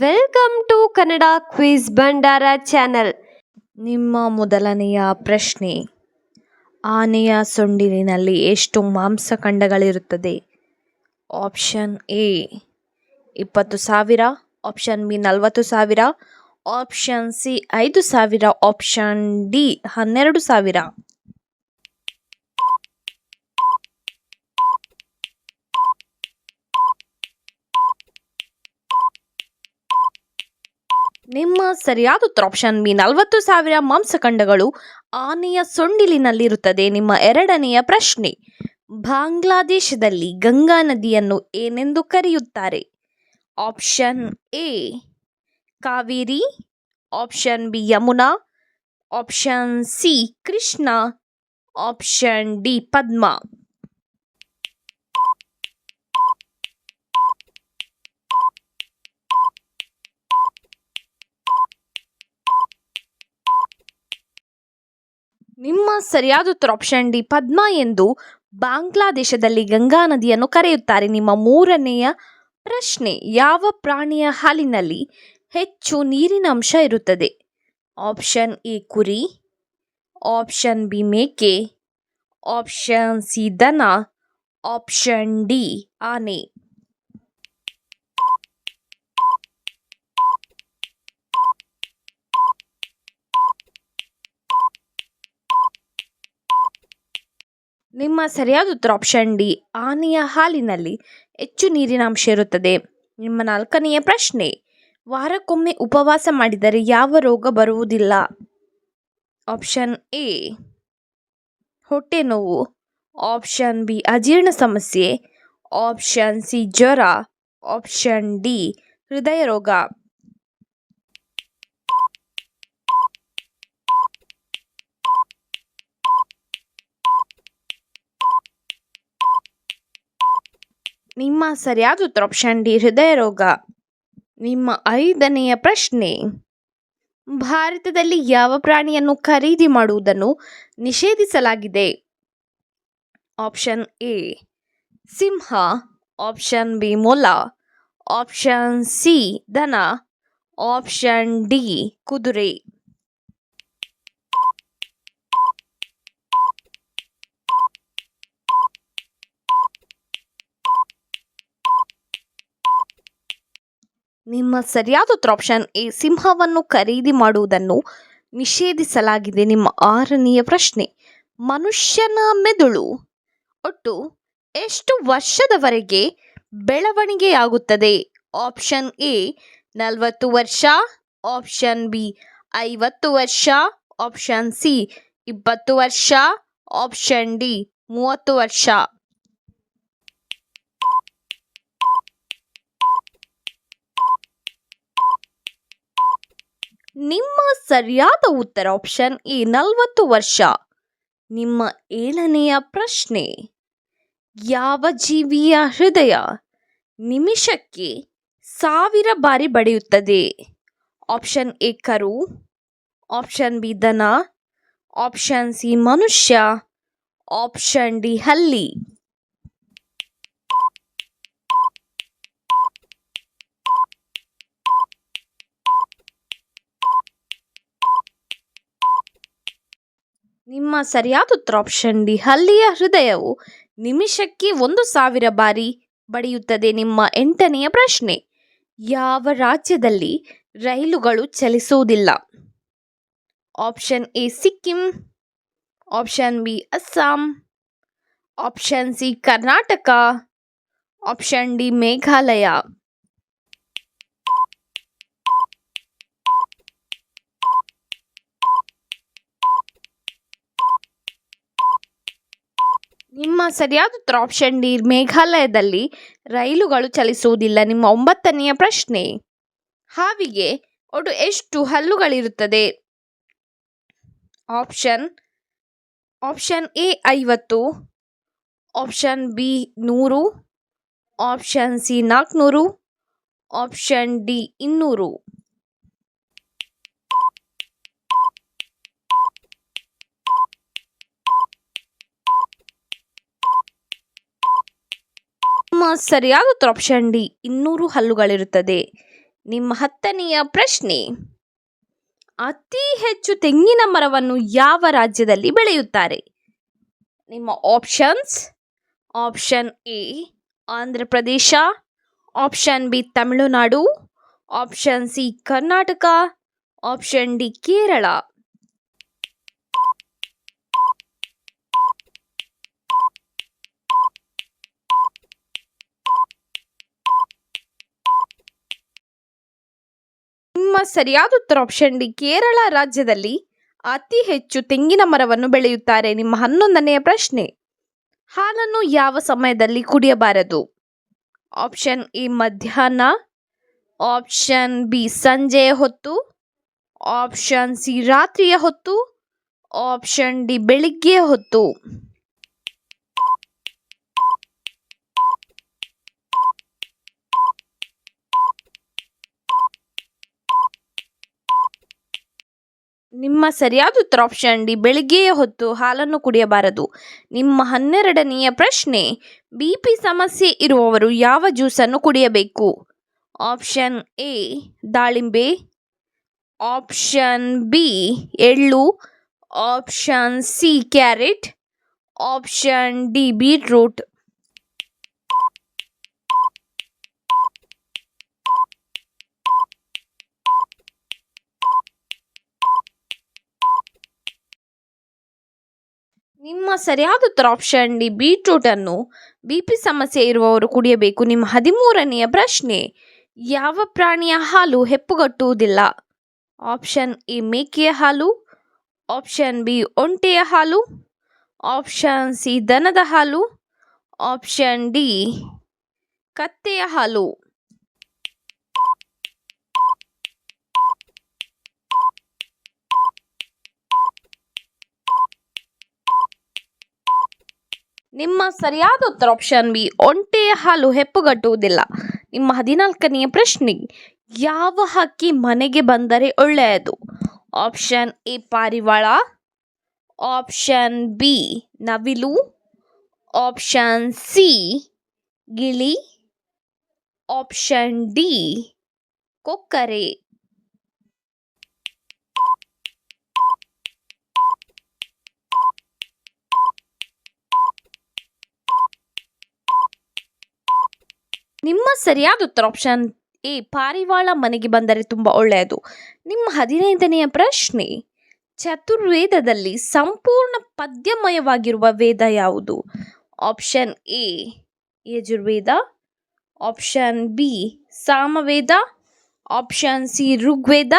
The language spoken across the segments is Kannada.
Welcome to Kannada quiz Bhandara channel ನಿಮ್ಮ ಮೊದಲನೆಯ ಪ್ರಶ್ನೆ, ಆನೆಯ ಸೊಂಡಿಲಿನಲ್ಲಿ ಎಷ್ಟು ಮಾಂಸಖಂಡಗಳಿರುತ್ತದೆ? ಆಪ್ಷನ್ ಎ, ಇಪ್ಪತ್ತು ಸಾವಿರ. ಆಪ್ಷನ್ ಬಿ, ನಲವತ್ತು ಸಾವಿರ. ಆಪ್ಷನ್ ಸಿ, ಐದು ಸಾವಿರ. ಆಪ್ಷನ್ ಡಿ, ಹನ್ನೆರಡು ಸಾವಿರ. ನಿಮ್ಮ ಸರಿಯಾದ ಉತ್ತರ ಆಪ್ಷನ್ ಬಿ, ನಲವತ್ತು ಸಾವಿರ ಮಾಂಸಖಂಡಗಳು ಆನೆಯ ಸೊಂಡಿಲಿನಲ್ಲಿರುತ್ತದೆ. ನಿಮ್ಮ ಎರಡನೆಯ ಪ್ರಶ್ನೆ, ಬಾಂಗ್ಲಾದೇಶದಲ್ಲಿ ಗಂಗಾ ನದಿಯನ್ನು ಏನೆಂದು ಕರೆಯುತ್ತಾರೆ? Option A, Kaveri. Option B, Yamuna. Option C, Krishna. Option D, Padma. ನಿಮ್ಮ ಸರಿಯಾದ ಉತ್ತರ ಆಪ್ಷನ್ ಡಿ ಪದ್ಮ ಎಂದು ಬಾಂಗ್ಲಾದೇಶದಲ್ಲಿ ಗಂಗಾ ನದಿಯನ್ನು ಕರೆಯುತ್ತಾರೆ. ನಿಮ್ಮ ಮೂರನೆಯ ಪ್ರಶ್ನೆ, ಯಾವ ಪ್ರಾಣಿಯ ಹಾಲಿನಲ್ಲಿ ಹೆಚ್ಚು ನೀರಿನ ಅಂಶ ಇರುತ್ತದೆ? ಆಪ್ಷನ್ ಎ ಕುರಿ. ಆಪ್ಷನ್ ಬಿ ಮೇಕೆ. ಆಪ್ಷನ್ ಸಿ ದನ. ಆಪ್ಷನ್ ಡಿ ಆನೆ. ನಿಮ್ಮ ಸರಿಯಾದ ಉತ್ತರ ಆಪ್ಷನ್ ಡಿ, ಆನೆಯ ಹಾಲಿನಲ್ಲಿ ಹೆಚ್ಚು ನೀರಿನ ಅಂಶ ಇರುತ್ತದೆ. ನಿಮ್ಮ ನಾಲ್ಕನೆಯ ಪ್ರಶ್ನೆ, ವಾರಕ್ಕೊಮ್ಮೆ ಉಪವಾಸ ಮಾಡಿದರೆ ಯಾವ ರೋಗ ಬರುವುದಿಲ್ಲ? ಆಪ್ಷನ್ ಎ, ಹೊಟ್ಟೆ ನೋವು. ಆಪ್ಷನ್ ಬಿ, ಅಜೀರ್ಣ ಸಮಸ್ಯೆ. ಆಪ್ಷನ್ ಸಿ, ಜ್ವರ. ಆಪ್ಷನ್ ಡಿ, ಹೃದಯ ರೋಗ. ನಿಮ್ಮ ಸರಿಯಾದ ಉತ್ತರ ಆಪ್ಷನ್ ಡಿ ಹೃದಯ ರೋಗ. ನಿಮ್ಮ ಐದನೆಯ ಪ್ರಶ್ನೆ, ಭಾರತದಲ್ಲಿ ಯಾವ ಪ್ರಾಣಿಯನ್ನು ಖರೀದಿ ಮಾಡುವುದನ್ನು ನಿಷೇಧಿಸಲಾಗಿದೆ? ಆಪ್ಷನ್ ಎ ಸಿಂಹ. ಆಪ್ಷನ್ ಬಿ ಮೊಲ. ಆಪ್ಷನ್ ಸಿ ದನ. ಆಪ್ಷನ್ ಡಿ ಕುದುರೆ. ನಿಮ್ಮ ಸರಿಯಾದ ಉತ್ತರ ಆಪ್ಷನ್ ಎ ಸಿಂಹವನ್ನು ಖರೀದಿ ಮಾಡುವುದನ್ನು ನಿಷೇಧಿಸಲಾಗಿದೆ. ನಿಮ್ಮ ಆರನೆಯ ಪ್ರಶ್ನೆ, ಮನುಷ್ಯನ ಮೆದುಳು ಒಟ್ಟು ಎಷ್ಟು ವರ್ಷದವರೆಗೆ ಬೆಳವಣಿಗೆಯಾಗುತ್ತದೆ? ಆಪ್ಷನ್ ಎ ನಲವತ್ತು ವರ್ಷ. ಆಪ್ಷನ್ ಬಿ ಐವತ್ತು ವರ್ಷ. ಆಪ್ಷನ್ ಸಿ ಇಪ್ಪತ್ತು ವರ್ಷ. ಆಪ್ಷನ್ ಡಿ ಮೂವತ್ತು ವರ್ಷ. ನಿಮ್ಮ ಸರಿಯಾದ ಉತ್ತರ ಆಪ್ಷನ್ ಎ ನಲವತ್ತು ವರ್ಷ. ನಿಮ್ಮ ಏಳನೆಯ ಪ್ರಶ್ನೆ. ಯಾವ ಜೀವಿಯ ಹೃದಯ ನಿಮಿಷಕ್ಕೆ ಸಾವಿರ ಬಾರಿ ಬಡಿಯುತ್ತದೆ? ಆಪ್ಷನ್ ಎ ಕರು ಆಪ್ಷನ್ ಬಿ ದನ ಆಪ್ಷನ್ ಸಿ ಮನುಷ್ಯ ಆಪ್ಷನ್ ಡಿ ಹಲ್ಲಿ. ನಿಮ್ಮ ಸರಿಯಾದ ಉತ್ತರ ಆಪ್ಷನ್ ಡಿ. ಹಲ್ಲಿಯ ಹೃದಯವು ನಿಮಿಷಕ್ಕೆ ಒಂದು ಸಾವಿರ ಬಾರಿ ಬಡಿಯುತ್ತದೆ ನಿಮ್ಮ ಎಂಟನೆಯ ಪ್ರಶ್ನೆ. ಯಾವ ರಾಜ್ಯದಲ್ಲಿ ರೈಲುಗಳು ಚಲಿಸುವುದಿಲ್ಲ? Option A, Sikkim. Option B, Assam. Option C, Karnataka. Option D, Meghalaya. ನಿಮ್ಮ ಸರಿಯಾದ ಉತ್ತರ ಆಪ್ಷನ್ ಡಿ, ಮೇಘಾಲಯದಲ್ಲಿ ರೈಲುಗಳು ಚಲಿಸುವುದಿಲ್ಲ. ನಿಮ್ಮ ಒಂಬತ್ತನೆಯ ಪ್ರಶ್ನೆ, ಹಾವಿಗೆ ಒಟ್ಟು ಎಷ್ಟು ಹಲ್ಲುಗಳಿರುತ್ತದೆ? ಆಪ್ಷನ್ ಆಪ್ಷನ್ ಎ ಐವತ್ತು ಆಪ್ಷನ್ ಬಿ ನೂರು ಆಪ್ಷನ್ ಸಿ ನಾಲ್ಕುನೂರು ಆಪ್ಷನ್ ಡಿ ಇನ್ನೂರು. ನಿಮ್ಮ ಸರಿಯಾದ ಉತ್ತರ ಆಪ್ಷನ್ ಡಿ ಇನ್ನೂರು ಹಲ್ಲುಗಳಿರುತ್ತದೆ. ನಿಮ್ಮ ಹತ್ತನೆಯ ಪ್ರಶ್ನೆ. ಅತಿ ಹೆಚ್ಚು ತೆಂಗಿನ ಮರವನ್ನು ಯಾವ ರಾಜ್ಯದಲ್ಲಿ ಬೆಳೆಯುತ್ತಾರೆ? ನಿಮ್ಮ options option A Andhra Pradesh. Option B Tamil Nadu. Option C Karnataka. Option D Kerala. ಸರಿಯಾದ ಉತ್ತರ ಆಪ್ಷನ್ ಡಿ ಕೇರಳ ರಾಜ್ಯದಲ್ಲಿ ಅತಿ ಹೆಚ್ಚು ತೆಂಗಿನ ಮರವನ್ನು ಬೆಳೆಯುತ್ತಾರೆ. ನಿಮ್ಮ ಹನ್ನೊಂದನೆಯ ಪ್ರಶ್ನೆ. ಹಾಲನ್ನು ಯಾವ ಸಮಯದಲ್ಲಿ ಕುಡಿಯಬಾರದು? ಆಪ್ಷನ್ ಎ ಮಧ್ಯಾಹ್ನ ಆಪ್ಷನ್ ಬಿ ಸಂಜೆಯ ಹೊತ್ತು ಆಪ್ಷನ್ ಸಿ ರಾತ್ರಿಯ ಹೊತ್ತು ಆಪ್ಷನ್ ಡಿ ಬೆಳಿಗ್ಗೆ ಹೊತ್ತು. ನಿಮ್ಮ ಸರಿಯಾದ ಉತ್ತರ ಆಪ್ಷನ್ ಡಿ, ಬೆಳಿಗ್ಗೆಯ ಹೊತ್ತು ಹಾಲನ್ನು ಕುಡಿಯಬಾರದು. ನಿಮ್ಮ ಹನ್ನೆರಡನೆಯ ಪ್ರಶ್ನೆ ಬಿ ಪಿ ಸಮಸ್ಯೆ ಇರುವವರು ಯಾವ ಜ್ಯೂಸನ್ನು ಕುಡಿಯಬೇಕು? ಆಪ್ಷನ್ ಎ ದಾಳಿಂಬೆ. ಆಪ್ಷನ್ ಬಿ ಎಳ್ಳು. Option C carrot option D beetroot ನಿಮ್ಮ ಸರಿಯಾದ ಉತ್ತರ ಆಪ್ಷನ್ ಡಿ ಬೀಟ್ರೂಟನ್ನು ಬಿ ಪಿ ಸಮಸ್ಯೆ ಇರುವವರು ಕುಡಿಯಬೇಕು. ನಿಮ್ಮ ಹದಿಮೂರನೆಯ ಪ್ರಶ್ನೆ, ಯಾವ ಪ್ರಾಣಿಯ ಹಾಲು ಹೆಪ್ಪುಗಟ್ಟುವುದಿಲ್ಲ? ಆಪ್ಷನ್ ಎ ಮೇಕೆಯ ಹಾಲು. ಆಪ್ಷನ್ ಬಿ ಒಂಟೆಯ ಹಾಲು. ಆಪ್ಷನ್ ಸಿ ದನದ ಹಾಲು. ಆಪ್ಷನ್ ಡಿ ಕತ್ತೆಯ ಹಾಲು. ನಿಮ್ಮ ಸರಿಯಾದ ಉತ್ತರ ಆಪ್ಷನ್ ಬಿ ಒಂಟೆಯ ಹಾಲು ಹೆಪ್ಪುಗಟ್ಟುವುದಿಲ್ಲ ನಿಮ್ಮ ಹದಿನಾಲ್ಕನೆಯ ಪ್ರಶ್ನೆ, ಯಾವ ಹಕ್ಕಿ ಮನೆಗೆ ಬಂದರೆ ಒಳ್ಳೆಯದು? ಆಪ್ಷನ್ ಎ ಪಾರಿವಾಳ. ಆಪ್ಷನ್ ಬಿ ನವಿಲು. ಆಪ್ಷನ್ ಸಿ ಗಿಳಿ. ಆಪ್ಷನ್ ಡಿ ಕೊಕ್ಕರೆ. ನಿಮ್ಮ ಸರಿಯಾದ ಉತ್ತರ ಆಪ್ಷನ್ ಎ, ಪಾರಿವಾಳ ಮನೆಗೆ ಬಂದರೆ ತುಂಬ ಒಳ್ಳೆಯದು. ನಿಮ್ಮ ಹದಿನೈದನೆಯ ಪ್ರಶ್ನೆ, ಚತುರ್ವೇದದಲ್ಲಿ ಸಂಪೂರ್ಣ ಪದ್ಯಮಯವಾಗಿರುವ ವೇದ ಯಾವುದು? Option A, Yajurveda option B, Samaveda option C, Rigveda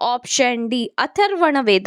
option D Atharvana Veda